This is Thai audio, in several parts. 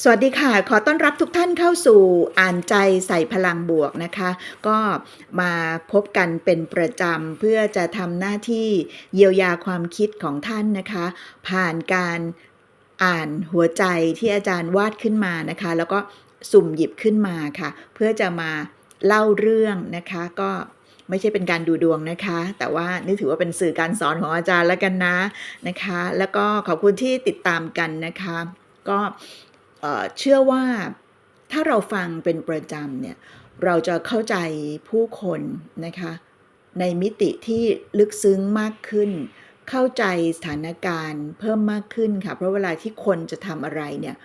สวัสดีค่ะ ขอต้อนรับทุกท่านเข้าสู่อ่านใจใส่พลังบวกนะคะ ก็มาพบกันเป็นประจำเพื่อจะทำหน้าที่เยียวยาความคิดของท่านนะคะ ผ่านการอ่านหัวใจที่อาจารย์วาดขึ้นมานะคะ แล้วก็สุ่มหยิบขึ้นมาค่ะ เพื่อจะมาเล่าเรื่องนะคะ ก็ไม่ใช่เป็นการดูดวงนะคะ แต่ว่านี่ถือว่าเป็นสื่อการสอนของอาจารย์แล้วกันนะนะคะ แล้วก็ขอบคุณที่ติดตามกันนะคะ ก็ เชื่อว่าถ้าเราฟังเป็นประจำเนี่ยเราจะเข้าใจผู้คนนะคะในมิติที่ลึกซึ้งมากขึ้น เข้าใจสถานการณ์เพิ่มมากขึ้นค่ะ เพราะเวลาที่คนจะทำอะไรเนี่ย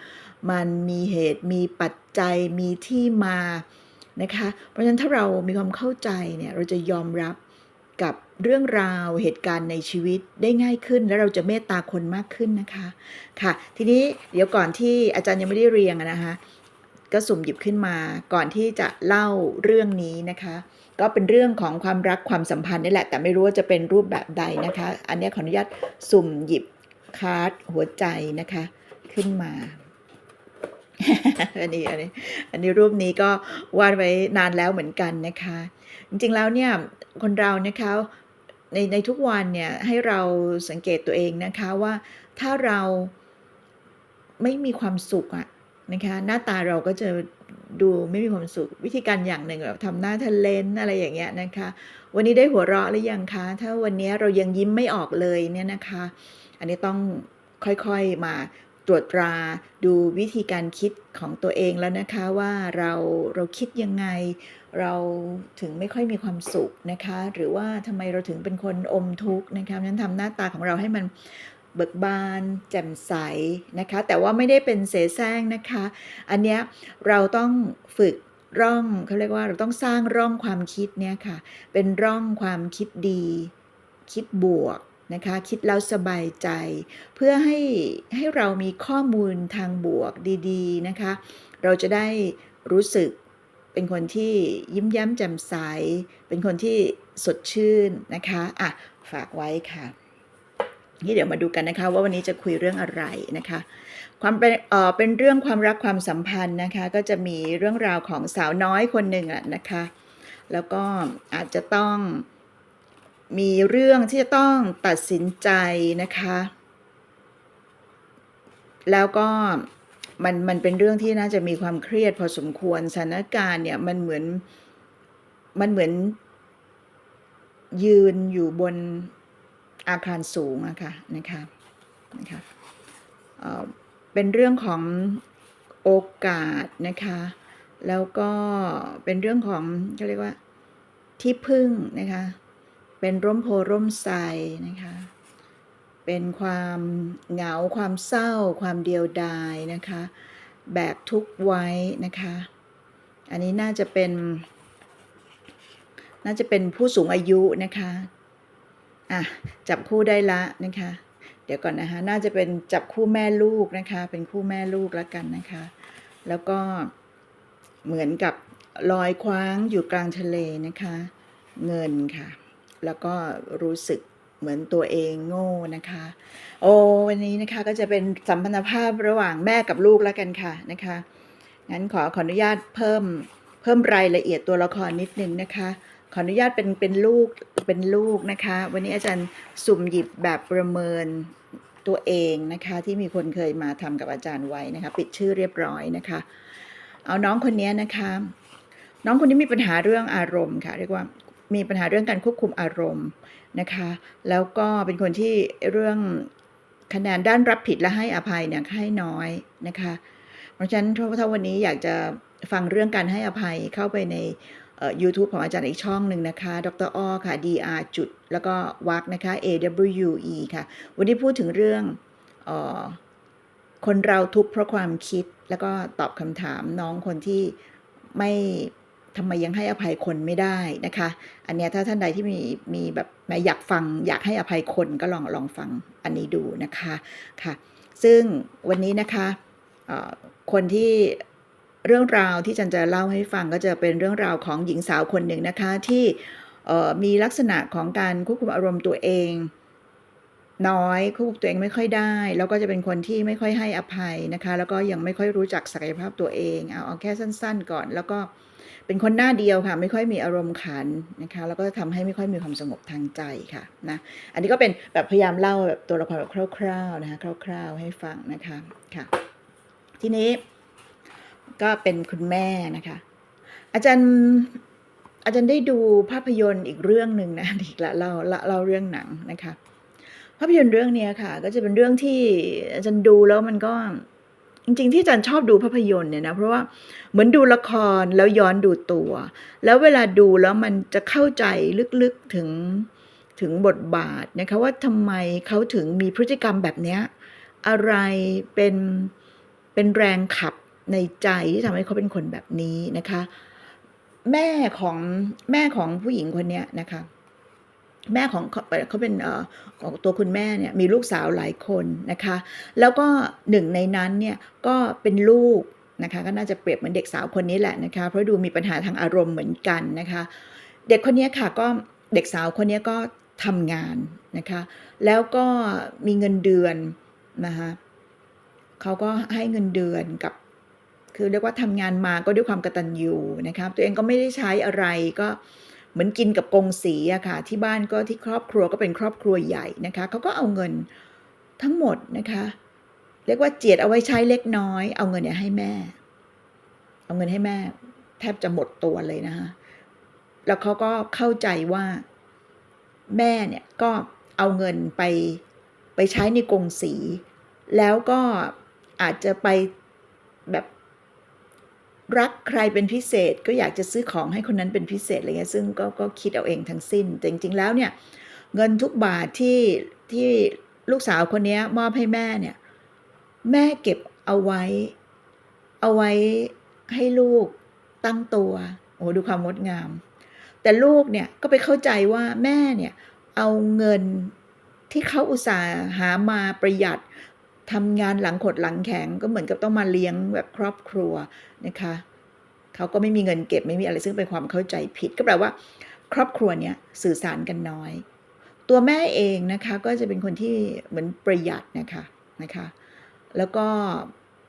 มันมีเหตุมีปัจจัยมีที่มานะคะ เพราะฉะนั้นถ้าเรามีความเข้าใจเนี่ยเราจะยอมรับ กับเรื่องราวเหตุการณ์ในชีวิตได้ง่ายขึ้น และเราจะเมตตาคนมากขึ้นนะคะค่ะ ทีนี้เดี๋ยวก่อนที่อาจารย์ยังไม่ได้เรียงนะคะก็สุ่มหยิบขึ้นมาก่อนที่จะเล่าเรื่องนี้นะคะ ก็เป็นเรื่องของความรักความสัมพันธ์นี่แหละ แต่ไม่รู้ว่าจะเป็นรูปแบบใดนะคะ อันนี้ขออนุญาตสุ่มหยิบคาร์ดหัวใจนะคะ ขึ้นมาอันนี้อันนี้อันนี้รูปนี้ก็วาดไว้นานแล้วเหมือนกันนะคะ จริงๆแล้วเนี่ยคนเรานะคะในในทุกวันเนี่ยให้เราสังเกตตัวเองนะคะว่าถ้าเราไม่มีความสุขอะนะคะหน้าตาเราก็จะดูไม่มีความสุขวิธีการอย่างหนึ่งแบบทำหน้าทะเลนอะไรอย่างเงี้ยนะคะ วันนี้ได้หัวเราะหรือยังคะ ถ้าวันนี้เรายังยิ้มไม่ออกเลยเนี่ยนะคะ อันนี้ต้องค่อยๆมา ตรวจตราดูวิธีการคิดของตัวเองแล้วนะคะว่าเราเราคิดยังไง เราถึงไม่ค่อยมีความสุขนะคะ หรือว่าทำไมเราถึงเป็นคนอมทุกข์นะคะนั้นทำหน้าตาของเราให้มันเบิกบานแจ่มใสนะคะ แต่ว่าไม่ได้เป็นเสแสร้งนะคะ อันเนี้ยเราต้องฝึกร่องเขาเรียกว่าเราต้องสร้างร่องความคิดเนี่ยค่ะ เป็นร่องความคิดดี คิดบวก นะคะ คิดแล้วสบายใจ เพื่อให้ให้เรามีข้อมูลทางบวกดีๆนะคะ เราจะได้รู้สึกเป็นคนที่ยิ้มแย้มแจ่มใส เป็นคนที่สดชื่นนะคะอะฝากไว้ค่ะนี่เดี๋ยวมาดูกันนะคะ ว่าวันนี้จะคุยเรื่องอะไรนะคะ ความเป็นเอ่อเป็นเรื่องความรักความสัมพันธ์นะคะ ก็จะมีเรื่องราวของสาวน้อยคนหนึ่งอะนะคะ แล้วก็อาจจะต้อง มีเรื่องที่จะต้องตัดสินใจนะคะ แล้วก็มันมันเป็นเรื่องที่น่าจะมีความเครียดพอสมควรสถานการณ์เนี่ยมันเหมือนมันเหมือน ยืนอยู่บนอาคารสูงอะค่ะนะคะนะคะเเป็นเรื่องของโอกาสนะคะ แล้วก็เป็นเรื่องของเขาเรียกว่าที่พึ่งนะคะ เป็นร่มโพร่มไทรนะคะ เป็นความเหงาความเศร้า ความเดียวดายนะคะ แบกทุกไว้นะคะ อันนี้น่าจะเป็น น่าจะเป็นผู้สูงอายุนะคะอะจับคู่ได้ละนะคะ เดี๋ยวก่อนนะคะน่าจะเป็นจับคู่แม่ลูกนะคะ เป็นคู่แม่ลูกแล้วกันนะคะ แล้วก็เหมือนกับลอยคว้างอยู่กลางทะเลนะคะ เงินค่ะ แล้วก็รู้สึกเหมือนตัวเองโง่นะคะ โอ้วันนี้นะคะก็จะเป็นสัมพันธภาพระหว่างแม่กับลูกแล้วกันค่ะนะคะงั้นขอขออนุญาตเพิ่มเพิ่มรายละเอียดตัวละครนิดนึงนะคะ ขออนุญาตเป็นเป็นลูกเป็นลูกนะคะ วันนี้อาจารย์สุ่มหยิบแบบประเมินตัวเองนะคะ ที่มีคนเคยมาทำกับอาจารย์ไว้นะคะ ปิดชื่อเรียบร้อยนะคะ เอาน้องคนนี้นะคะ น้องคนนี้มีปัญหาเรื่องอารมณ์ค่ะ เรียกว่า มีปัญหาเรื่องการควบคุมอารมณ์นะคะ แล้วก็เป็นคนที่เรื่องคะแนนด้านรับผิดและให้อภัยเนี่ยให้น้อยนะคะ เพราะฉะนั้นถ้าวันนี้อยากจะฟังเรื่องการให้อภัยเข้าไปใน YouTube ของอาจารย์อีกช่องหนึ่งนะคะ ดรอ้อค่ะ dr จุด แล้วก็วักนะคะ a w e ค่ะ วันนี้พูดถึงเรื่องออคนเราทุกข์เพราะความคิด แล้วก็ตอบคำถามน้องคนที่ไม่ ทำไมยังให้อภัยคนไม่ได้นะคะ อันนี้ถ้าท่านใดที่มีมีแบบอยากฟังอยากให้อภัยคนก็ลองลองฟังอันนี้ดูนะคะค่ะ ซึ่งวันนี้นะคะคนที่เรื่องราวที่จันจะเล่าให้ฟังก็จะเป็นเรื่องราวของหญิงสาวคนหนึ่งนะคะที่มีลักษณะของการควบคุมอารมณ์ตัวเอง น้อยควบคุมตัวเองไม่ค่อยได้ แล้วก็จะเป็นคนที่ไม่ค่อยให้อภัยนะคะ แล้วก็ยังไม่ค่อยรู้จักศักยภาพตัวเองเอาเอาแค่สั้น ๆ ก่อน แล้วก็เเป็นคนหน้าเดียวค่ะ ไม่ค่อยมีอารมณ์ขันนะคะ แล้วก็ทำให้ไม่ค่อยมีความสงบทางใจค่ะนะอันนี้ก็เป็นแบบพยายามเล่าแบบตัวละครแบบคร่าวๆนะคะคร่าว ๆให้ฟังนะคะค่ะ ทีนี้ก็เป็นคุณแม่นะคะ อาจารย์อาจารย์ได้ดูภาพยนตร์อีกเรื่องหนึ่งนะอีกละเล่าเล่าเล่าเรื่องหนังนะคะ ภาพยนตร์เรื่องนี้ค่ะ ก็จะเป็นเรื่องที่อาจารย์ดูแล้วมันก็ จริงๆที่อาจารย์ชอบดูภาพยนตร์เนี่ยนะเพราะว่าเหมือนดูละครแล้วย้อนดูตัว แล้วเวลาดูแล้วมันจะเข้าใจลึกๆถึงถึงบทบาทนะคะว่าทำไมเขาถึงมีพฤติกรรมแบบเนี้ยอะไรเป็นเป็นแรงขับในใจที่ทำให้เขาเป็นคนแบบนี้นะคะ แม่ของแม่ของผู้หญิงคนเนี้ยนะคะ แม่ของเขาเป็นของตัวคุณแม่เนี่ยมีลูกสาวหลายคนนะคะ แล้วก็หนึ่งในนั้นเนี่ยก็เป็นลูกนะคะก็น่าจะเปรียบเหมือนเด็กสาวคนนี้แหละนะคะเพราะดูมีปัญหาทางอารมณ์เหมือนกันนะคะ เด็กคนนี้ค่ะก็เด็กสาวคนนี้ก็ทำงานนะคะ แล้วก็มีเงินเดือนนะคะเขาก็ให้เงินเดือนกับ คือเรียกว่าทำงานมาก็ด้วยความกระตัญญูนะครับ ตัวเองก็ไม่ได้ใช้อะไรก็ เหมือนกินกับกงสีอะค่ะที่บ้านก็ที่ครอบครัวก็เป็นครอบครัวใหญ่นะคะเขาก็เอาเงินทั้งหมดนะคะเรียกว่าเจียดเอาไว้ใช้เล็กน้อย เอาเงินเนี่ยให้แม่ เอาเงินให้แม่ แทบจะหมดตัวเลยนะคะแล้วเขาก็เข้าใจว่าแม่เนี่ยก็เอาเงินไปไปใช้ในกงสี แล้วก็อาจจะไปแบบ รักใครเป็นพิเศษก็อยากจะซื้อของให้คนนั้นเป็นพิเศษอะไรเงี้ยซึ่งก็ก็คิดเอาเองทั้งสิ้น แต่จริงๆแล้วเนี่ยเงินทุกบาทที่ที่ลูกสาวคนนี้มอบให้แม่เนี่ยแม่เก็บเอาไว้ เอาไว้ให้ลูกตั้งตัวโอ้ดูความงดงาม แต่ลูกเนี่ยก็ไปเข้าใจว่าแม่เนี่ยเอาเงินที่เขาอุตส่าห์หามาประหยัด ทำงานหลังขดหลังแข็ง ก็เหมือนกับต้องมาเลี้ยงแบบครอบครัวนะคะเขาก็ไม่มีเงินเก็บไม่มีอะไรซึ่งเป็นความเข้าใจผิด ก็แปลว่า ครอบครัวเนี้ยสื่อสารกันน้อย ตัวแม่เองนะคะก็จะเป็นคนที่เหมือนประหยัดนะคะนะคะ แล้วก็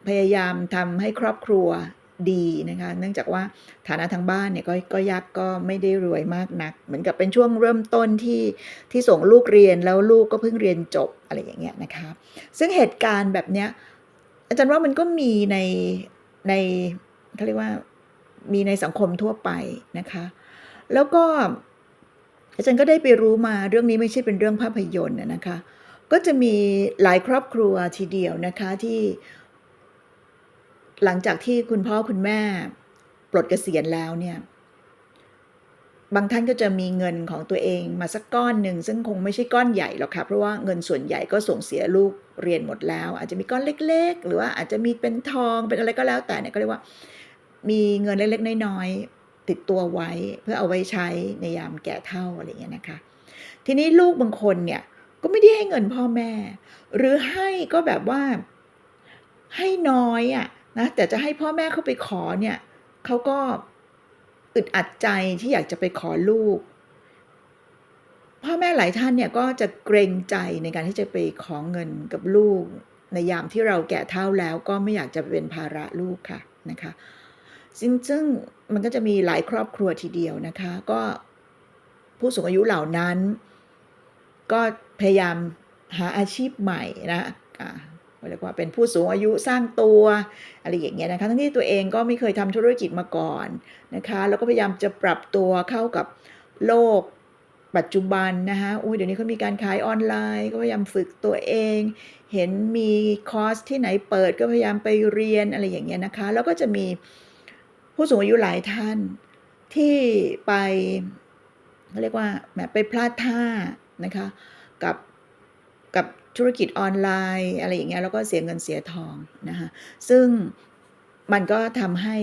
พยายามทำให้ครอบครัว ดีนะคะเนื่องจากว่าฐานะทางบ้านเนี่ยก็ก็ยากก็ไม่ได้รวยมากนัก เหมือนกับเป็นช่วงเริ่มต้นที่ที่ส่งลูกเรียนแล้วลูกก็เพิ่งเรียนจบอะไรอย่างเงี้ยนะคะซึ่งเหตุการณ์แบบเนี้ยอาจารย์ว่ามันก็มีในในเขาเรียกว่ามีในสังคมทั่วไปนะคะ แล้วก็อาจารย์ก็ได้ไปรู้มาเรื่องนี้ไม่ใช่เป็นเรื่องภาพยนตร์นะคะ ก็จะมีหลายครอบครัวทีเดียวนะคะที่ หลังจากที่คุณพ่อคุณแม่ปลดเกษียณแล้วเนี่ย บางท่านก็จะมีเงินของตัวเองมาสักก้อนหนึ่งซึ่งคงไม่ใช่ก้อนใหญ่หรอกค่ะเพราะว่าเงินส่วนใหญ่ก็ส่งเสียลูกเรียนหมดแล้ว อาจจะมีก้อนเล็ก ๆ หรือว่าอาจจะมีเป็นทองเป็นอะไรก็แล้วแต่เนี่ยก็เรียกว่า มีเงินเล็กๆน้อยๆติดตัวไว้เพื่อเอาไว้ใช้ในยามแก่เฒ่าอะไรอย่างเงี้ยนะคะ ทีนี้ลูกบางคนเนี่ยก็ไม่ได้ให้เงินพ่อแม่ หรือให้ก็แบบว่าให้น้อยอะ่ะ นะแต่จะให้พ่อแม่เขาไปขอเนี่ยเขาก็อึดอัดใจที่อยากจะไปขอลูก พ่อแม่หลายท่านเนี่ยก็จะเกรงใจในการที่จะไปขอเงินกับลูก ในยามที่เราแก่เฒ่าแล้วก็ไม่อยากจะเป็นภาระลูกค่ะนะคะซึ่งซึ่งมันก็จะมีหลายครอบครัวทีเดียวนะคะ ก็ผู้สูงอายุเหล่านั้น ก็พยายามหาอาชีพใหม่นะอ่า เรียกว่าเป็นผู้สูงอายุสร้างตัวอะไรอย่างเงี้ยนะคะทั้งที่ตัวเองก็ไม่เคยทำธุรกิจมาก่อนนะคะแล้วก็พยายามจะปรับตัวเข้ากับโลกปัจจุบันนะคะอุ้ยเดี๋ยวนี้เขามีการขายออนไลน์ ก็พยายามฝึกตัวเอง เห็นมีคอร์สที่ไหนเปิดก็พยายามไปเรียนอะไรอย่างเงี้ยนะคะ แล้วก็จะมีผู้สูงอายุหลายท่านที่ไปเรียกว่าแหมไปพลาดท่านะคะกับกับ ธุรกิจออนไลน์อะไรอย่างเงี้ยแล้วก็เสียเงินเสียทองนะคะซึ่งมันก็ทำให้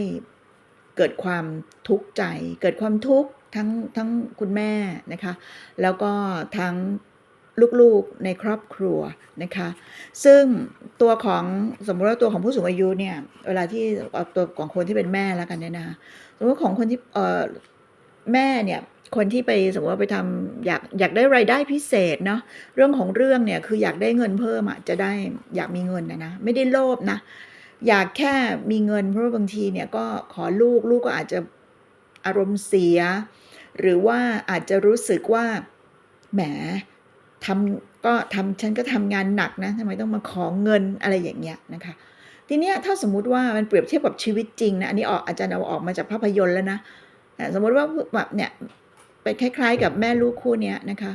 เกิดความทุกข์ใจ เกิดความทุกข์ทั้งทั้งคุณแม่นะคะ แล้วก็ทั้งลูกๆในครอบครัวนะคะ ซึ่งตัวของสมมติว่าตัวของผู้สูงอายุเนี่ยเวลาที่เอาตัวของคนที่เป็นแม่แล้วกันเนี่ยนะสมมติของคนที่เออแม่เนี่ย คนที่ไปสมมติว่าไปทำอยากอยากได้รายได้พิเศษเนาะเรื่องของเรื่องเนี่ยคืออยากได้เงินเพิ่มอะจะได้อยากมีเงินนะนะไม่ได้โลภนะอยากแค่มีเงินเพราะบางทีเนี่ยก็ขอลูกลูกก็อาจจะอารมณ์เสีย หรือว่าอาจจะรู้สึกว่าแหมทำก็ทำฉันก็ทำงานหนักนะทำไมต้องมาขอเงินอะไรอย่างเงี้ยนะคะทีเนี้ยถ้าสมมุติว่ามันเปรียบเทียบกับชีวิตจริงนะอันนี้ออกอาจารย์เอาออกมาจากภาพยนตร์แล้วนะสมมติว่าแบบเนี่ย เป็นคล้าย ๆ กับแม่ลูกคู่นี้นะคะ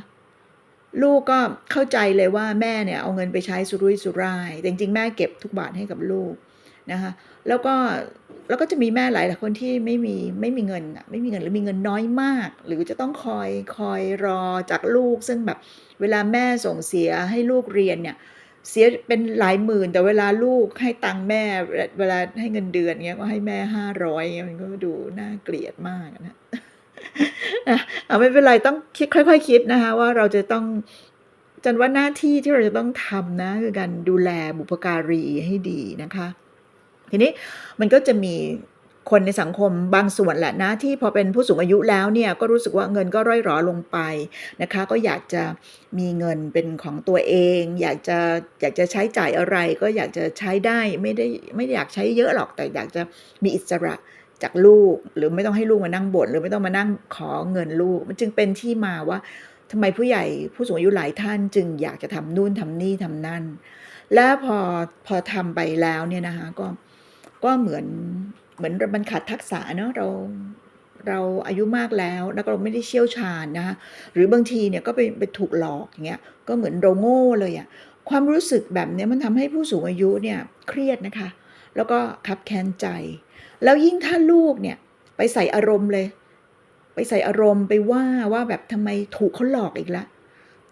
ลูกก็เข้าใจเลยว่าแม่เนี่ยเอาเงินไปใช้สุรุ่ยสุร่ายแต่จริงๆแม่เก็บทุกบาทให้กับลูกนะคะแล้วก็แล้วก็จะมีแม่หลายหลายคนที่ไม่มีไม่มีเงินอะไม่มีเงินหรือมีเงินน้อยมาก หรือจะต้องคอยคอยรอจากลูก ซึ่งแบบเวลาแม่ส่งเสียให้ลูกเรียนเนี่ยเสียเป็นหลายหมื่น แต่เวลาลูกให้ตังค์แม่เวลาให้เงินเดือนเงี้ยก็ให้แม่ห้าร้อยเงี้ยมันก็ดูน่าเกลียดมากนะ เอาไม่เป็นไรต้องคิดค่อย ๆ คิดนะคะ ว่าเราจะต้องจันว่าหน้าที่ที่เราจะต้องทำนะคือการดูแลบุพการีให้ดีนะคะ ทีนี้มันก็จะมีคนในสังคมบางส่วนแหละนะที่พอเป็นผู้สูงอายุแล้วเนี่ยก็รู้สึกว่าเงินก็ร่อยหรอลงไปนะคะ ก็อยากจะมีเงินเป็นของตัวเอง อยากจะอยากจะใช้จ่ายอะไร ก็อยากจะใช้ได้ไม่ได้ไม่ได้อยากใช้เยอะหรอกแต่อยากจะมีอิสระ จากลูกหรือไม่ต้องให้ลูกมานั่งบ่นหรือไม่ต้องมานั่งขอเงินลูก มันจึงเป็นที่มาว่าทำไมผู้ใหญ่ผู้สูงอายุหลายท่าน จึงอยากจะทำนู่นทำนี่ทำนั่น แล้วพอพอทำไปแล้วเนี่ยนะคะก็ก็เหมือนเหมือนมันขาดทักษะเนาะเราเราอายุมากแล้วแล้วก็เราไม่ได้เชี่ยวชาญนะคะหรือบางทีเนี่ยก็ไปไปถูกหลอกอย่างเงี้ยก็เหมือนเราโง่เลยอะความรู้สึกแบบเนี้ยมันทำให้ผู้สูงอายุเนี่ยเครียดนะคะ แล้วก็คับแค้นใจ แล้วยิ่งถ้าลูกเนี่ยไปใส่อารมณ์เลย ไปใส่อารมณ์ไปว่าว่าแบบทำไมถูกเขาหลอกอีกละ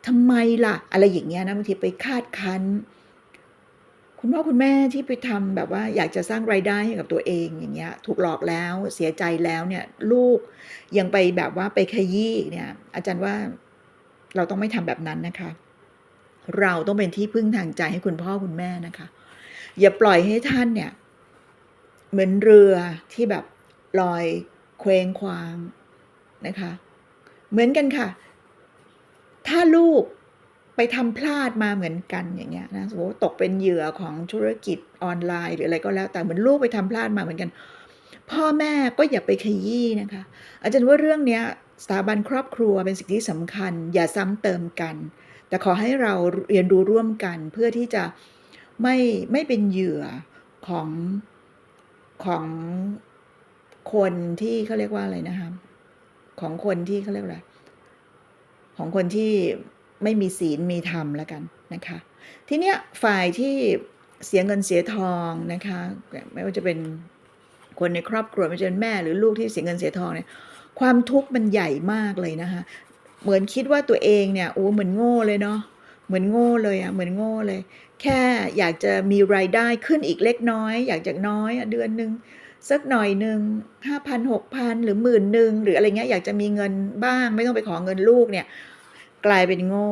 ทำไมล่ะ อะไรอย่างเงี้ยนะบางทีไปคาดคั้น คุณพ่อคุณแม่ที่ไปทำแบบว่าอยากจะสร้างรายได้ให้กับตัวเองอย่างเงี้ย ถูกหลอกแล้วเสียใจแล้วเนี่ย ลูกยังไปแบบว่าไปขยี้เนี่ย อาจารย์ว่าเราต้องไม่ทำแบบนั้นนะคะ เราต้องเป็นที่พึ่งทางใจให้คุณพ่อคุณแม่นะคะ อย่าปล่อยให้ท่านเนี่ย เหมือนเรือที่แบบลอยเคว้งคว้างนะคะ เหมือนกันค่ะ ถ้าลูกไปทำพลาดมาเหมือนกันอย่างเงี้ยนะสมมติว่าตกเป็นเหยื่อของธุรกิจออนไลน์หรืออะไรก็แล้ว แต่เหมือนลูกไปทำพลาดมาเหมือนกัน พ่อแม่ก็อย่าไปขยี้นะคะ อาจารย์ว่าเรื่องเนี้ยสถาบันครอบครัวเป็นสิ่งที่สำคัญ อย่าซ้ำเติมกัน แต่ขอให้เราเรียนรู้ร่วมกันเพื่อที่จะไม่ไม่เป็นเหยื่อของ ของคนที่เขาเรียกว่าอะไรนะคะของคนที่เขาเรียกอะไรของคนที่ไม่มีศีลมีธรรมแล้วกันนะคะ ทีเนี้ยฝ่ายที่เสียเงินเสียทองนะคะ ไม่ว่าจะเป็นคนในครอบครัวไม่ว่าจะเป็นแม่หรือลูกที่เสียเงินเสียทองเนี่ยความทุกข์มันใหญ่มากเลยนะคะ เหมือนคิดว่าตัวเองเนี่ยโอ้เหมือนโง่เลยเนาะ เหมือนโง่เลยอะเหมือนโง่เลย แค่อยากจะมีรายได้ขึ้นอีกเล็กน้อย อยากจากน้อยเดือนหนึ่งสักหน่อยหนึ่งห้าพันหกพันหรือหมื่นหนึ่งหรืออะไรเงี้ยอยากจะมีเงินบ้าง ไม่ต้องไปขอเงินลูกเนี่ย กลายเป็นโง่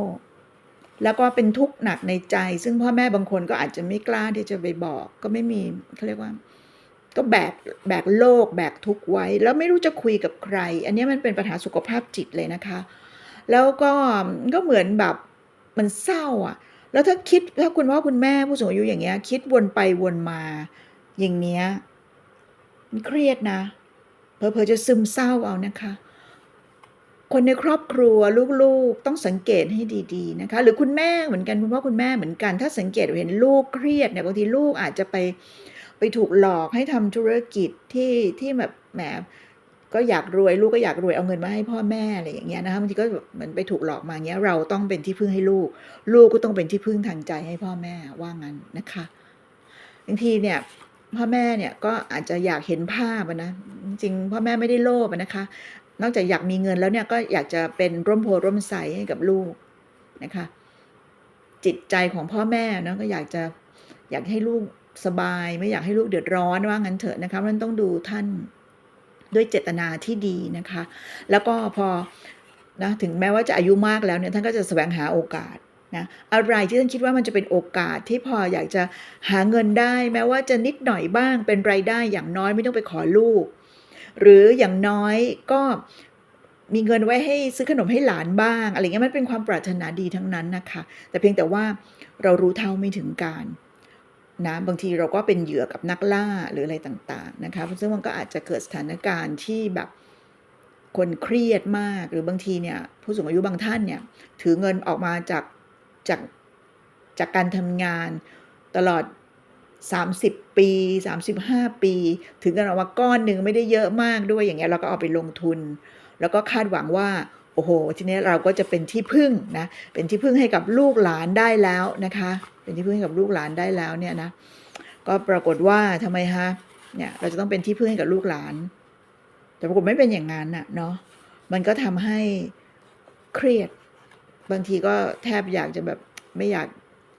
แล้วก็เป็นทุกข์หนักในใจ ซึ่งพ่อแม่บางคนก็อาจจะไม่กล้าที่จะไปบอก ก็ไม่มีเขาเรียกว่า ก็แบกแบกโลก แบกทุกข์ไว้ แล้วไม่รู้จะคุยกับใคร อันนี้มันเป็นปัญหาสุขภาพจิตเลยนะคะ แล้วก็ก็เหมือนแบบ มันเศร้าอะ แล้วถ้าคิดถ้าคุณพ่อคุณแม่ผู้สูงอายุอย่างเงี้ย คิดวนไปวนมา อย่างเนี้ยมันเครียดนะเพอเพอจะซึมเศร้าเอานะคะ คนในครอบครัวลูกๆต้องสังเกตให้ดีๆนะคะ หรือคุณแม่เหมือนกันคุณพ่อคุณแม่เหมือนกัน ถ้าสังเกตเห็นลูกเครียดเนี่ยบางทีลูกอาจจะไปไปถูกหลอกให้ทำธุรกิจที่ที่แบบแหม ก็อยากรวยลูกก็อยากรวยเอาเงินมาให้พ่อแม่อะไรอย่างเงี้ยนะคะบางทีก็เหมือนไปถูกหลอกมาเงี้ย เราต้องเป็นที่พึ่งให้ลูก ลูกก็ต้องเป็นที่พึ่งทางใจให้พ่อแม่ว่างั้นนะคะบางทีเนี่ยพ่อแม่เนี่ยก็อาจจะอยากเห็นภาพนะจริงพ่อแม่ไม่ได้โลภนะคะ นอกจากอยากมีเงินแล้วเนี่ยก็อยากจะเป็นร่มโพร่มใสให้กับลูกนะคะ จิตใจของพ่อแม่เนะก็อยากจะอยากให้ลูกสบาย ไม่อยากให้ลูกเดือดร้อนว่างั้นเถอะนะคะมันต้องดูท่าน ด้วยเจตนาที่ดีนะคะ แล้วก็พอนะถึงแม้ว่าจะอายุมากแล้วเนี่ยท่านก็จะแสวงหาโอกาสนะอะไรที่ท่านคิดว่ามันจะเป็นโอกาสที่พออยากจะหาเงินได้ แม้ว่าจะนิดหน่อยบ้างเป็นรายได้อย่างน้อยไม่ต้องไปขอลูก หรืออย่างน้อยก็มีเงินไว้ให้ซื้อขนมให้หลานบ้าง อะไรเงี้ยมันเป็นความปรารถนาดีทั้งนั้นนะคะ แต่เพียงแต่ว่าเรารู้เท่าไม่ถึงการ นะบางทีเราก็เป็นเหยื่อกับนักล่าหรืออะไรต่างๆนะคะซึ่งมันก็อาจจะเกิดสถานการณ์ที่แบบคนเครียดมากหรือบางทีเนี่ยผู้สูงอายุบางท่านเนี่ยถือเงินออกมาจากจากจากการทำงานตลอด 30 ปี 35 ปี ถึงกันออกมาก้อนหนึ่งไม่ได้เยอะมากด้วยอย่างเงี้ยเราก็เอาไปลงทุน แล้วก็คาดหวังว่าโอ้โห ทีนี้เราก็จะเป็นที่พึ่งนะ เป็นที่พึ่งให้กับลูกหลานได้แล้วนะคะ เป็นที่พึ่งให้กับลูกหลานได้แล้วเนี่ยนะก็ปรากฏว่าทำไมฮะเนี่ยเราจะต้องเป็นที่พึ่งให้กับลูกหลาน แต่ปรากฏไม่เป็นอย่างนั้นน่ะเนาะมันก็ทำให้เครียด บางทีก็แทบอยากจะแบบไม่อยาก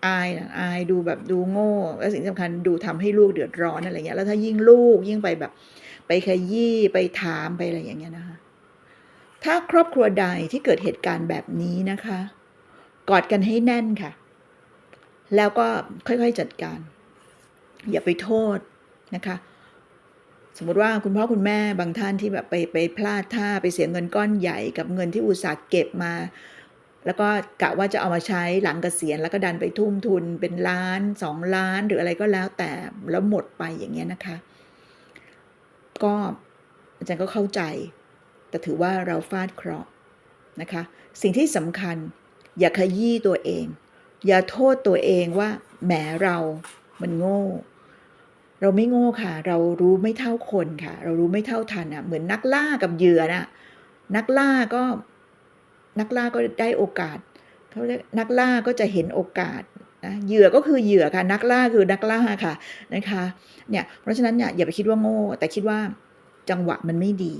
อายนะอายดูแบบดูโง่ และสิ่งสำคัญดูทำให้ลูกเดือดร้อนอะไรเงี้ยแล้วถ้ายิ่งลูกยิ่งไปแบบ ไปขยี้ไปถามไปอะไรอย่างเงี้ยนะคะ ถ้าครอบครัวใดที่เกิดเหตุการณ์แบบนี้นะคะ กอดกันให้แน่นค่ะ แล้วก็ค่อยๆจัดการ อย่าไปโทษนะคะ สมมติว่าคุณพ่อคุณแม่บางท่านที่แบบไปไปพลาดท่าไปเสียเงินก้อนใหญ่กับเงินที่อุตสาห์เก็บมา แล้วก็กะว่าจะเอามาใช้หลังเกษียณแล้วก็ดันไปทุ่มทุนเป็นล้านสองล้านหรืออะไรก็แล้วแต่แล้วหมดไปอย่างเงี้ยนะคะ ก็อาจารย์ก็เข้าใจ แต่ถือว่าเราฟาดเคราะห์นะคะ สิ่งที่สำคัญอย่าขยี้ตัวเอง อย่าโทษตัวเองว่าแหมเรามันโง่ เราไม่โง่ค่ะ เรารู้ไม่เท่าคนค่ะ เรารู้ไม่เท่าทันอะ เหมือนนักล่ากับเหยื่อน่ะ นักล่าก็นักล่าก็ได้โอกาสเขาเรียกนักล่าก็จะเห็นโอกาสนะเหยื่อก็คือเหยื่อค่ะ นักล่าคือนักล่าค่ะนะคะ เนี่ย เพราะฉะนั้นเนี่ยอย่าไปคิดว่าโง่ แต่คิดว่าจังหวะมันไม่ดี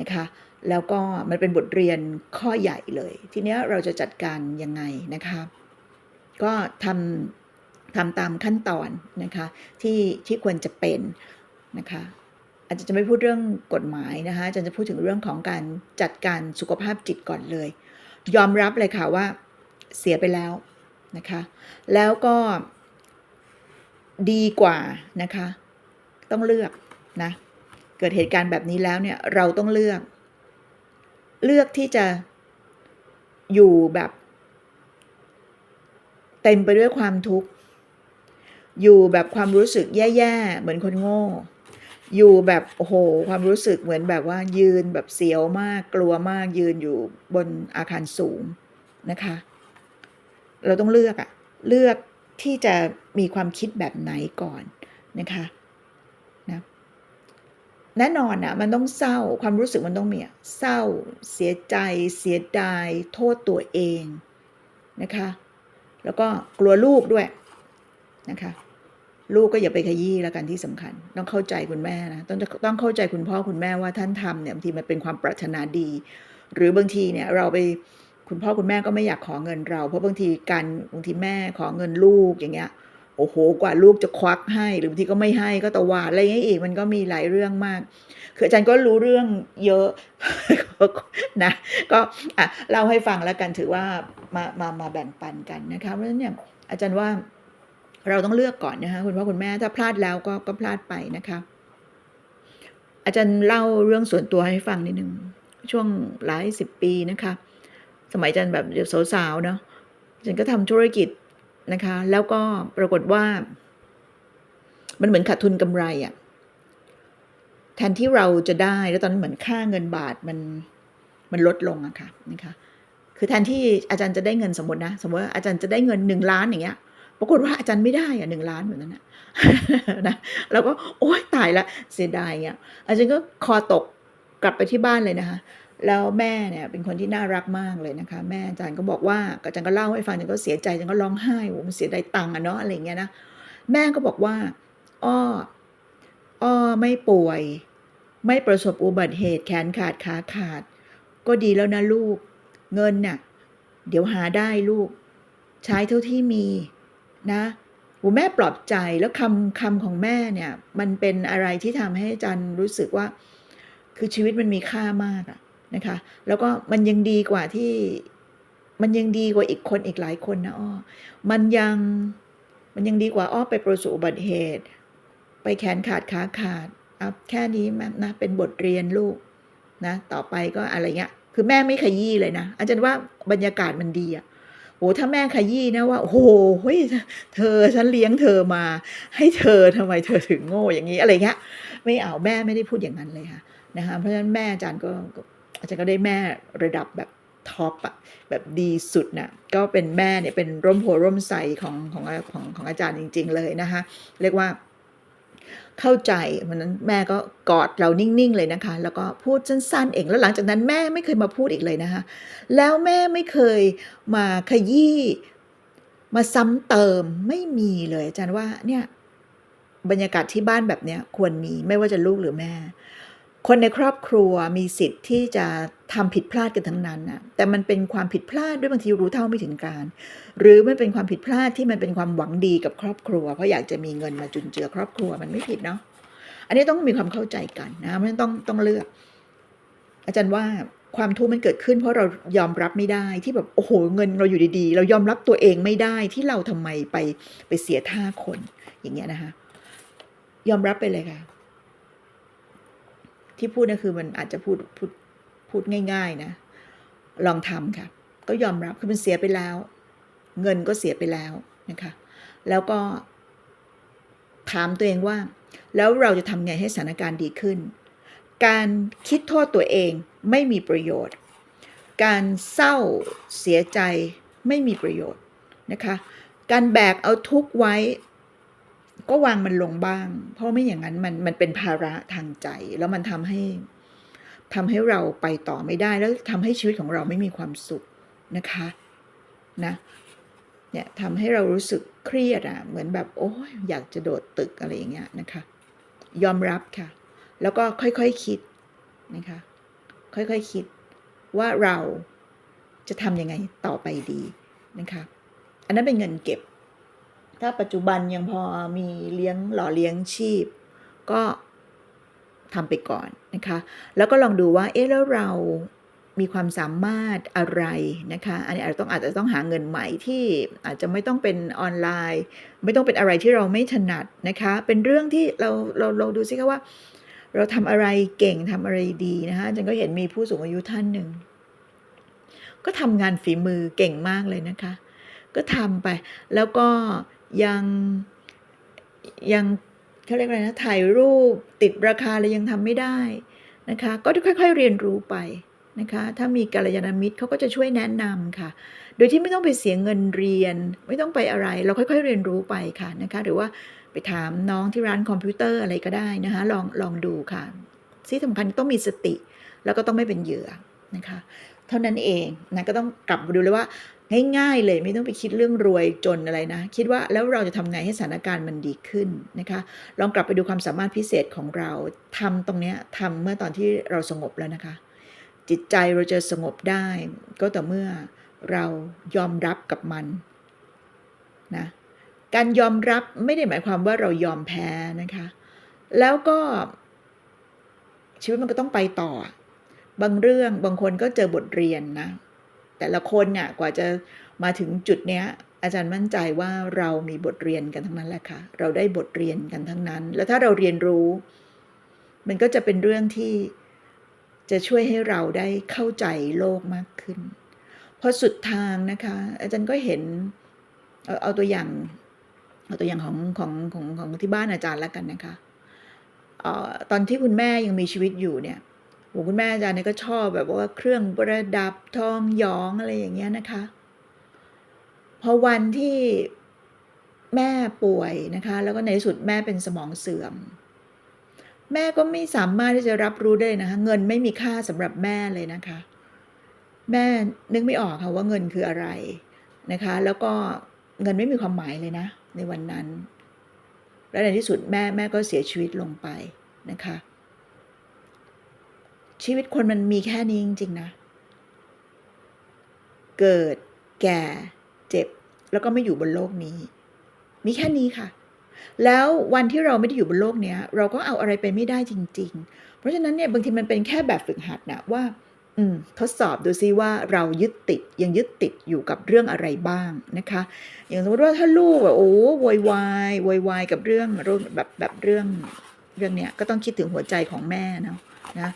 นะคะ แล้วก็มันเป็นบทเรียนข้อใหญ่เลย ทีนี้เราจะจัดการยังไงนะคะ ก็ทำทำตามขั้นตอนนะคะที่ที่ควรจะเป็นนะคะอาจจะจะไม่พูดเรื่องกฎหมายนะคะอาจารย์จะพูดถึงเรื่องของการจัดการสุขภาพจิตก่อนเลย ยอมรับเลยค่ะว่าเสียไปแล้วนะคะ แล้วก็ดีกว่านะคะ ต้องเลือกนะ เกิดเหตุการณ์แบบนี้แล้วเนี่ยเราต้องเลือก เลือกที่จะอยู่แบบ เต็มไปด้วยความทุกข์ อยู่แบบความรู้สึกแย่ๆ เหมือนคนโง่ อยู่แบบโอ้โห ความรู้สึกเหมือนแบบว่ายืนแบบเสียวมากกลัวมากยืนอยู่บนอาคารสูงนะคะ เราต้องเลือกอะเลือกที่จะมีความคิดแบบไหนก่อนนะคะนะแน่นอนอะมันต้องเศร้าความรู้สึกมันต้องมีอะเศร้า เสียใจ เสียดาย โทษตัวเองนะคะ แล้วก็กลัวลูกด้วยนะคะ ลูกก็อย่าไปขยี้แล้วกันที่สำคัญ ต้องเข้าใจคุณแม่นะต้องต้องเข้าใจคุณพ่อคุณแม่ว่าท่านทำเนี่ยบางทีมันเป็นความปรารถนาดี หรือบางทีเนี่ยเราไปคุณพ่อคุณแม่ก็ไม่อยากขอเงินเรา เพราะบางทีการบางทีแม่ขอเงินลูกอย่างเงี้ย อ้โหกว่าลูกจะควักให้ หรือบางทีก็ไม่ให้ก็ตะวาดอะไรอย่างเงี้อีกมันก็มีหลายเรื่องมาก คืออาจารย์ก็รู้เรื่องเยอะนะก็อะเล่าให้ฟังแล้วกันถือว่ามามามาแบ่งปันกันนะคะเพราะฉะนั้นเนี่ยอาจารย์ว่าเราต้องเลือกก่อนนะคะคุณพ่อคุณแม่ถ้าพลาดแล้วก็ก็พลาดไปนะคะอาจารย์เล่าเรื่องส่วนตัวให้ฟังนิดนึงช่วงหลายสิบปีนะคะ สมัยอาจารย์แบบสาวๆเนาะอาจารย์ก็ทำธุรกิจ นะคะ แล้วก็ปรากฏว่า มันเหมือนขาดทุนกำไรอะ่ะแทนที่เราจะได้แล้วตอนนั้นเหมือนค่าเงินบาทมันมันลดลงอะค่ะนะคะคือแทนที่อาจารย์จะได้เงินสมมตินะ สมมติว่าอาจารย์จะได้เงินหนึ่งล้านอย่างเงี้ยปรากฏว่าอาจารย์ไม่ได้อะหนึ่งล้านเหมือนนั้นนะนะแล้วก็โอ๊ยตายละเสียดายเงี้ยอาจารย์ก็คอตกกลับไปที่บ้านเลยนะคะ แล้วแม่เนี่ยเป็นคนที่น่ารักมากเลยนะคะ แม่อาจารย์ก็บอกว่าอาจารย์ก็เล่าให้ฟังอาจารย์ก็เสียใจอาจารย์ก็ร้องไห้โอ้มันเสียดายตังค์อะเนาะอะไรเงี้ยนะแม่ก็บอกว่าอ้ออ้อไม่ป่วย ไม่ประสบอุบัติเหตุแขนขาดขาขาด ก็ดีแล้วนะลูก เงินน่ะ เดี๋ยวหาได้ลูก ใช้เท่าที่มีนะโอ้แม่ปลอบใจแล้วคำคำของแม่เนี่ย มันเป็นอะไรที่ทำให้อาจารย์รู้สึกว่า คือชีวิตมันมีค่ามากอะ นะคะ แล้วก็มันยังดีกว่าที่มันยังดีกว่าอีกคนอีกหลายคนนะอ้อมันยังมันยังดีกว่าอ้อไปประสบอุบัติเหตุ ไปแขนขาดขาขาดอแค่นี้นะเป็นบทเรียนลูกนะต่อไปก็อะไรเงี้ยคือแม่ไม่ขยี้เลยนะอาจารย์ว่าบรรยากาศมันดีอะโอ้ถ้าแม่ขยี้นะว่าโอ้โหเฮ้ยเธอฉันเลี้ยงเธอมา ให้เธอทำไมเธอถึงโง่อย่างนี้อะไรเงี้ยไม่เอาแม่ไม่ได้พูดอย่างนั้นเลยค่ะนะคะเพราะฉะนั้นแม่อาจารย์ก็ก็ อาจารย์ก็ได้แม่ระดับแบบท็อปอะแบบดีสุดน่ะก็เป็นแม่เนี่ยเป็นร่มโพร่มใสของของของของอาจารย์จริง ๆ เลยนะคะเรียกว่าเข้าใจวันนั้นแม่ก็กอดเรานิ่ง ๆ เลยนะคะ แล้วก็พูดสั้น ๆ เองแล้วหลังจากนั้นแม่ไม่เคยมาพูดอีกเลยนะคะ แล้วแม่ไม่เคยมาขยี้มาซ้ำเติมไม่มีเลยอาจารย์ว่าเนี่ยบรรยากาศที่บ้านแบบเนี้ยควรมีไม่ว่าจะลูกหรือแม่ คนในครอบครัวมีสิทธิ์ที่จะทำผิดพลาดกันทั้งนั้นนะแต่มันเป็นความผิดพลาดด้วยบางทีรู้เท่าไม่ถึงการ หรือมันเป็นความผิดพลาดที่มันเป็นความหวังดีกับครอบครัว เพราะอยากจะมีเงินมาจุนเจือครอบครัวมันไม่ผิดเนาะ อันนี้ต้องมีความเข้าใจกันนะไม่ต้องต้องเลือก อาจารย์ว่าความทุกข์มันเกิดขึ้น เพราะเรายอมรับไม่ได้ที่แบบโอ้โหเงินเราอยู่ดีๆ เรายอมรับตัวเองไม่ได้ที่เราทำไมไปไปเสียท่าคนอย่างเงี้ยนะคะ ยอมรับไปเลยค่ะ ที่พูดนะคือมันอาจจะพูดพูดพูดง่าย ๆนะ ลองทำค่ะ ก็ยอมรับคือมันเสียไปแล้ว เงินก็เสียไปแล้วนะคะ แล้วก็ ถามตัวเองว่า แล้วเราจะทำไงให้สถานการณ์ดีขึ้น การคิดโทษตัวเองไม่มีประโยชน์ การเศร้าเสียใจไม่มีประโยชน์นะคะ การแบกเอาทุกไว้ ก็วางมันลงบ้าง เพราะไม่อย่างนั้นมันมันเป็นภาระทางใจ แล้วมันทำให้ทำให้เราไปต่อไม่ได้ แล้วทำให้ชีวิตของเราไม่มีความสุขนะคะนะเนี่ยทำให้เรารู้สึกเครียดอะ เหมือนแบบโอ้ยอยากจะโดดตึกอะไรอย่างเงี้ยนะคะ ยอมรับค่ะ แล้วก็ค่อยๆคคิดนะคะ ค่อยๆคคิดว่าเราจะทำยังไงต่อไปดีนะคะ อันนั้นเป็นเงินเก็บ ถ้าปัจจุบันยังพอมีเลี้ยงหล่อเลี้ยงชีพ ก็ทำไปก่อนนะคะ แล้วก็ลองดูว่า เอ๊ะ แล้วเรามีความสามารถอะไรนะคะ อันนี้อาจจะต้องอาจจะต้องหาเงินใหม่ที่อาจจะไม่ต้องเป็นออนไลน์ ไม่ต้องเป็นอะไรที่เราไม่ถนัดนะคะ เป็นเรื่องที่เราเราเราดูซิคะว่า เราทำอะไรเก่งทำอะไรดีนะคะอาจันก็เห็นมีผู้สูงอายุท่านหนึ่ง ก็ทำงานฝีมือเก่งมากเลยนะคะ ก็ทำไป แล้วก็ ยังยังเขาเรียกอะไรนะถ่ายรูปติดราคาเลยยังทำไม่ได้นะคะ ก็ค่อยๆเรียนรู้ไปนะคะ ถ้ามีกัลยาณมิตรเขาก็จะช่วยแนะนำค่ะ โดยที่ไม่ต้องไปเสียเงินเรียน ไม่ต้องไปอะไร เราค่อย ๆ เรียนรู้ไปค่ะนะคะ หรือว่าไปถามน้องที่ร้านคอมพิวเตอร์อะไรก็ได้นะคะ ลองลองดูค่ะที่สำคัญต้องมีสติ แล้วก็ต้องไม่เป็นเหยื่อนะคะ เท่านั้นเองนะก็ต้องกลับมาดูเลยว่า ง่ายๆเลยไม่ต้องไปคิดเรื่องรวยจนอะไรนะ คิดว่าแล้วเราจะทำไงให้สถานการณ์มันดีขึ้นนะคะ ลองกลับไปดูความสามารถพิเศษของเราทำตรงนี้ทำเมื่อตอนที่เราสงบแล้วนะคะ จิตใจเราจะสงบได้ ก็ต่อเมื่อเรายอมรับกับมันนะการยอมรับไม่ได้หมายความว่าเรายอมแพ้นะคะ แล้วก็ชีวิตมันก็ต้องไปต่อ บางเรื่องบางคนก็เจอบทเรียนนะ แต่ละคนเนี่ยกว่าจะมาถึงจุดเนี้ยอาจารย์มั่นใจว่าเรามีบทเรียนกันทั้งนั้นแหละค่ะ เราได้บทเรียนกันทั้งนั้น แล้วถ้าเราเรียนรู้ มันก็จะเป็นเรื่องที่จะช่วยให้เราได้เข้าใจโลกมากขึ้น เพอสุดทางนะคะ อาจารย์ก็เห็นเอาเอาตัวอย่างเอาตัวอย่างของของของของที่บ้านอาจารย์แล้วกันนะคะออตอนที่คุณแม่ยังมีชีวิตอยู่เนี่ย โหคุณแม่อาจารย์เนี่ยก็ชอบแบบว่าเครื่องประดับทองหยองอะไรอย่างเงี้ยนะคะ พอวันที่แม่ป่วยนะคะ แล้วก็ในที่สุดแม่เป็นสมองเสื่อม แม่ก็ไม่สามารถที่จะรับรู้ได้นะคะ เงินไม่มีค่าสำหรับแม่เลยนะคะ แม่นึกไม่ออกค่ะว่าเงินคืออะไรนะคะ แล้วก็เงินไม่มีความหมายเลยนะ ในวันนั้น และในที่สุดแม่แม่ก็เสียชีวิตลงไปนะคะ ชีวิตคนมันมีแค่นี้จริง ๆ นะ เกิด แก่ เจ็บ แล้วก็ไม่อยู่บนโลกนี้ มีแค่นี้ค่ะ แล้ววันที่เราไม่ได้อยู่บนโลกเนี้ย เราก็เอาอะไรไปไม่ได้จริง ๆ เพราะฉะนั้นเนี่ยบางทีมันเป็นแค่แบบฝึกหัดนะว่า อืม ทดสอบดูซิว่าเรายึดติดยังยึดติดอยู่กับเรื่องอะไรบ้างนะคะ อย่างสมมติว่าถ้าลูกแบบโอ้โวยวายโวยวายกับเรื่องแบบแบบเรื่องเรื่องเนี้ยก็ต้องคิดถึงหัวใจของแม่เนาะนะ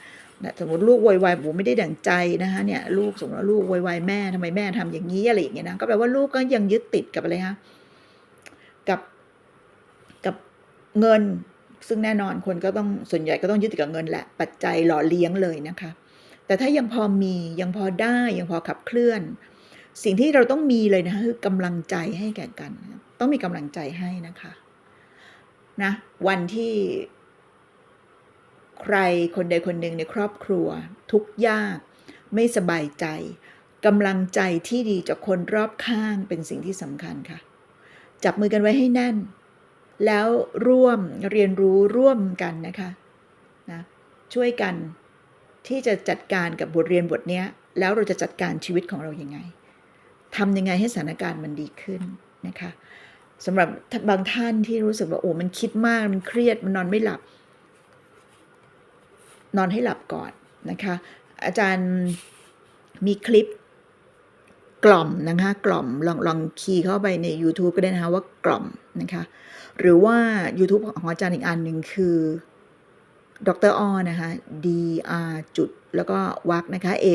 นะสมมติลูกโวยวายผมไม่ได้ดั่งใจนะคะเนี่ยลูกสมมติว่าลูกโวยวายแม่ทำไมแม่ทำอย่างนี้อะไรอย่างเงี้ยนะก็แปลว่าลูกก็ยังยึดติดกับอะไรคะกับกับเงิน ซึ่งแน่นอนคนก็ต้องส่วนใหญ่ก็ต้องยึดติดกับเงินแหละปัจจัยหล่อเลี้ยงเลยนะคะ แต่ถ้ายังพอมียังพอได้ยังพอขับเคลื่อน สิ่งที่เราต้องมีเลยนะคะคือกำลังใจให้แก่กัน ต้องมีกำลังใจให้นะคะนะวันที่ ใครคนใดคนหนึ่งในครอบครัว ทุกยาก ไม่สบายใจกำลังใจที่ดีจากคนรอบข้างเป็นสิ่งที่สำคัญค่ะ จับมือกันไว้ให้แน่น แล้วร่วมเรียนรู้ร่วมกันนะคะนะช่วยกันที่จะจัดการกับบทเรียนบทนี้แล้วเราจะจัดการชีวิตของเรายังไงทำยังไงให้สถานการณ์มันดีขึ้นนะคะสำหรับบางท่านที่รู้สึกว่าโอ้มันคิดมากมันเครียดมันนอนไม่หลับ นอนให้หลับก่อนนะคะ อาจารย์มีคลิปกล่อมนะคะกล่อมลองลองคีย์เข้าไปใน YouTube ก็ได้นะคะว่ากล่อมนะคะหรือว่า YouTube ของอาจารย์อีกอันหนึ่งคือดรออนะคะ D R จุดแล้วก็วักนะคะ A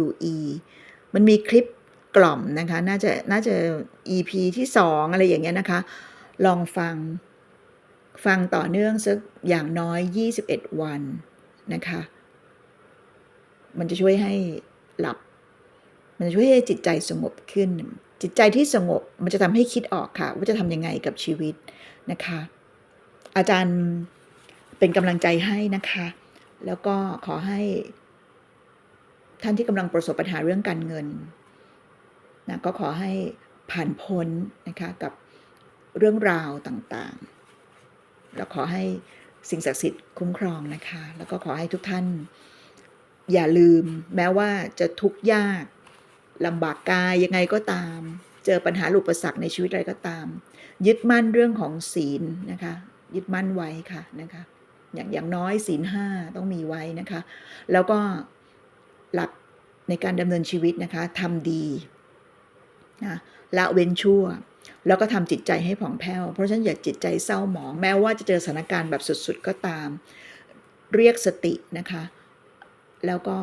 W E มันมีคลิปกล่อมนะคะ น่าจะน่าจะ EP ที่สองอะไรอย่างเงี้ยนะคะ ลองฟังฟังต่อเนื่องสักอย่างน้อย 21 วัน นะคะ มันจะช่วยให้หลับ มันจะช่วยให้จิตใจสงบขึ้น จิตใจที่สงบมันจะทำให้คิดออกค่ะ ว่าจะทำยังไงกับชีวิตนะคะ อาจารย์เป็นกำลังใจให้นะคะ แล้วก็ขอให้ท่านที่กำลังประสบปัญหาเรื่องการเงินนะก็ขอให้ผ่านพ้นนะคะกับเรื่องราวต่างๆ แล้วขอให้ สิ่งศักดิ์สิทธิ์คุ้มครองนะคะ แล้วก็ขอให้ทุกท่าน อย่าลืม แม้ว่าจะทุกข์ยากลำบากกายยังไงก็ตาม เจอปัญหาอุปสรรคในชีวิตอะไรก็ตาม ยึดมั่นเรื่องของศีลนะคะ ยึดมั่นไว้ค่ะนะคะอย่างอย่างน้อยศีลห้าต้องมีไว้นะคะ แล้วก็หลักในการดำเนินชีวิตนะคะทำดีนะละเว้นชั่ว แล้วก็ทำจิตใจให้ผ่องแผ้ว เพราะฉะนั้นอย่าจิตใจเศร้าหมอง แม้ว่าจะเจอสถานการณ์แบบสุดๆก็ตาม เรียกสตินะคะ แล้วก็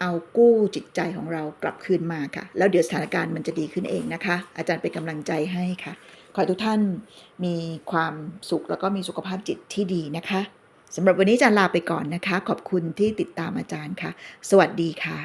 เอากู้จิตใจของเรากลับคืนมาค่ะ แล้วเดี๋ยวสถานการณ์มันจะดีขึ้นเองนะคะ อาจารย์เป็นกำลังใจให้ค่ะ ขอให้ทุกท่านมีความสุขแล้วก็มีสุขภาพจิตที่ดีนะคะสำหรับวันนี้อาจารย์ลาไปก่อนนะคะ ขอบคุณที่ติดตามอาจารย์ค่ะ สวัสดีค่ะ